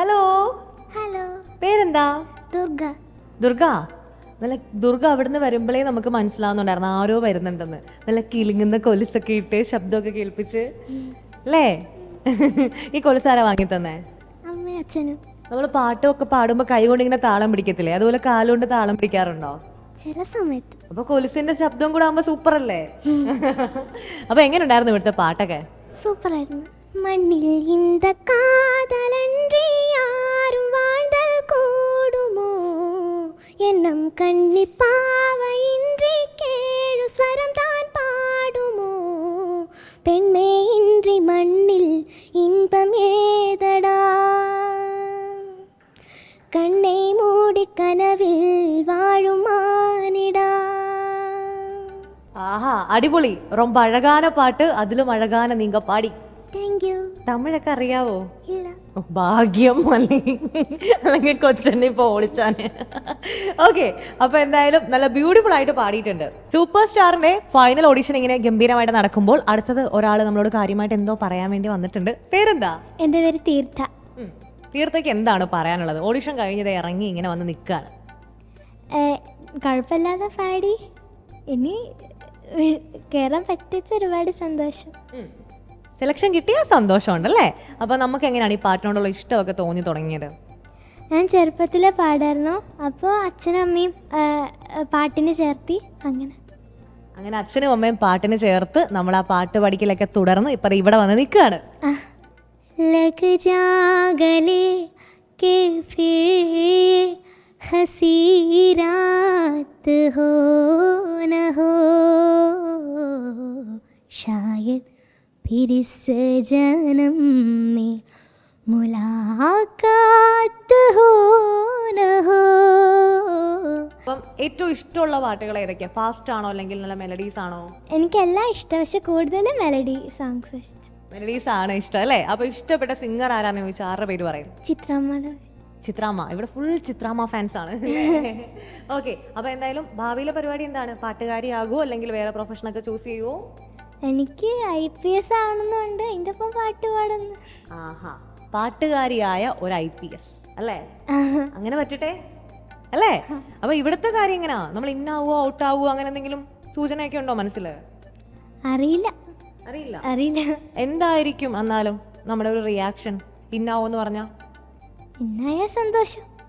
Hello hello പേരെന്താ? ദുർഗ. ദുർഗ? നല്ല ദുർഗ അവിടുന്ന് വരുമ്പോഴേ നമുക്ക് മനസ്സിലാവുന്നുണ്ടായിരുന്നു. ആരോ വരുന്നുണ്ടെന്ന്. നല്ല കിലുങ്ങുന്ന കൊലുസൊക്കെ ഇട്ട് ശബ്ദമൊക്കെ കേൾപ്പിച്ച്. അല്ലേ? ഈ കൊലുസാരാ വാങ്ങി തന്നെ? നമ്മൾ നമ്മൾ പാട്ടൊക്കെ പാടുമ്പോൾ കൈ കൊണ്ട് ഇങ്ങനെ താളം പിടിക്കത്തില്ലേ? അതുപോലെ കാലുകൊണ്ട് താളം പിടിക്കാറുണ്ടോ? ചില സമയത്ത്. അപ്പൊ കൊലുസിന്റെ ശബ്ദം കൂടെ ആവുമ്പോ സൂപ്പർ അല്ലേ അപ്പൊ എങ്ങനെ ഉണ്ടായിരുന്നു ഇവിടുത്തെ പാട്ടൊക്കെ? സൂപ്പർ ആയിരുന്നു മണ്ണിൽ ഇന്ത കാതല கனவில் வாழும் மானிடா ആഹാ അടിപൊളി ரொம்ப അഴകാന പാട്ട് അതിലും അഴകാന നീങ്ക പാടി താങ്ക് യു തമിഴൊക്കെ അറിയാവോ ഇല്ല ഓ, ഭാഗ്യം അല്ലെങ്കിൽ അല്ലെങ്കിൽ കൊച്ചനെ ഇപ്പൊ ഓടിച്ചാന് ഓക്കെ അപ്പൊ എന്തായാലും നല്ല ബ്യൂട്ടിഫുൾ ആയിട്ട് പാടിയിട്ടുണ്ട് സൂപ്പർ സ്റ്റാറിന്റെ ഫൈനൽ ഓഡിഷൻ ഇങ്ങനെ ഗംഭീരമായിട്ട് നടക്കുമ്പോൾ അടുത്തത് ഒരാൾ നമ്മളോട് കാര്യമായിട്ട് എന്തോ പറയാൻ വേണ്ടി വന്നിട്ടുണ്ട് പേരെന്താ എൻ്റെ പേര് തീർത്ഥ ഉം. തീർത്ഥയ്ക്ക് എന്താണ് പറയാനുള്ളത് ഓഡിഷൻ കഴിഞ്ഞത് ഇറങ്ങി ഇങ്ങനെ വന്ന് നിൽക്കുകയാണ് ഏ, കുഴപ്പമില്ലാതെ പാടി. ഇനി കേരളം പറ്റിച്ച ഒരുപാട് സന്തോഷം. സെലക്ഷൻ കിട്ടിയ സന്തോഷമുണ്ടല്ലേ? അപ്പോൾ നമുക്ക് എങ്ങനെയാണ് ഈ പാട്ടിനോടുള്ള ഇഷ്ടമൊക്കെ തോന്നി തുടങ്ങിയത്? ഞാൻ ചെറുപ്പത്തിലെ പാടായിരുന്നു. അപ്പോൾ അച്ഛനും അമ്മയും പാട്ടിന് ചേർത്തി അങ്ങനെ. അങ്ങനെ അച്ഛനും അമ്മയും പാട്ടിന് ചേർത്ത് നമ്മൾ ആ പാട്ട് പഠിക്കലൊക്കെ തുടർന്ന് ഇപ്പം ഇവിടെ വന്ന് നിൽക്കുകയാണ്. ലഗ് हंसी रात हो न हो शायद फिर इस जन्म में मुलाकात हो न हो അപ്പം ഏറ്റവും ഇഷ്ടമുള്ള പാട്ടുകൾ ഏതൊക്കെയാ ഫാസ്റ്റ് ആണോ അല്ലെങ്കിൽ നല്ല മെലഡീസ് ആണോ എനിക്കെല്ലാം ഇഷ്ടം പക്ഷെ കൂടുതൽ മെലഡി സോങ്സ് ഇഷ്ടം മെലഡീസ് ആണ് ഇഷ്ടം അല്ലേ അപ്പൊ ഇഷ്ടപ്പെട്ട സിംഗർ ആരാന്ന് ചോദിച്ചാൽ ആരുടെ പേര് പറയും ചിത്രമ്മയുടെ ചിത്രാമ്മ. ഇവിടെ ഫുൾ ചിത്രാമ്മ ഫാൻസ് ആണ്. ഓക്കെ അപ്പൊ എന്തായാലും ഭാവിയിലെ പരിപാടി എന്താണ്? പാട്ടുകാരി ആകുമോ അല്ലെങ്കിൽ വേറെ പ്രൊഫഷൻ ഒക്കെ ചൂസ് ചെയ്യുമോ എനിക്ക് ഐ പി എസ് ആവണമെന്നുണ്ട്. എന്റെ ഒപ്പം പാട്ട് പാടുന്നു. ആഹാ. പാട്ടുകാരിയായ ഒരു ഐ പി എസ് അല്ലേ? അങ്ങനെ പറ്റട്ടെ? അല്ലേ? അപ്പൊ ഇവിടുത്തെ കാര്യം എങ്ങനെയാ നമ്മൾ ഇന്നാവോ ഔട്ടാവോ അങ്ങനെ എന്തെങ്കിലും സൂചനയൊക്കെ ഉണ്ടോ മനസ്സിൽ? അറിയില്ല. അറിയില്ല. അറിയില്ല. എന്തായിരിക്കും എന്നാലും നമ്മുടെ ഒരു റിയാക്ഷൻ ഇന്നാവോ എന്ന് പറഞ്ഞാ? ഇന്നായ സന്തോഷം.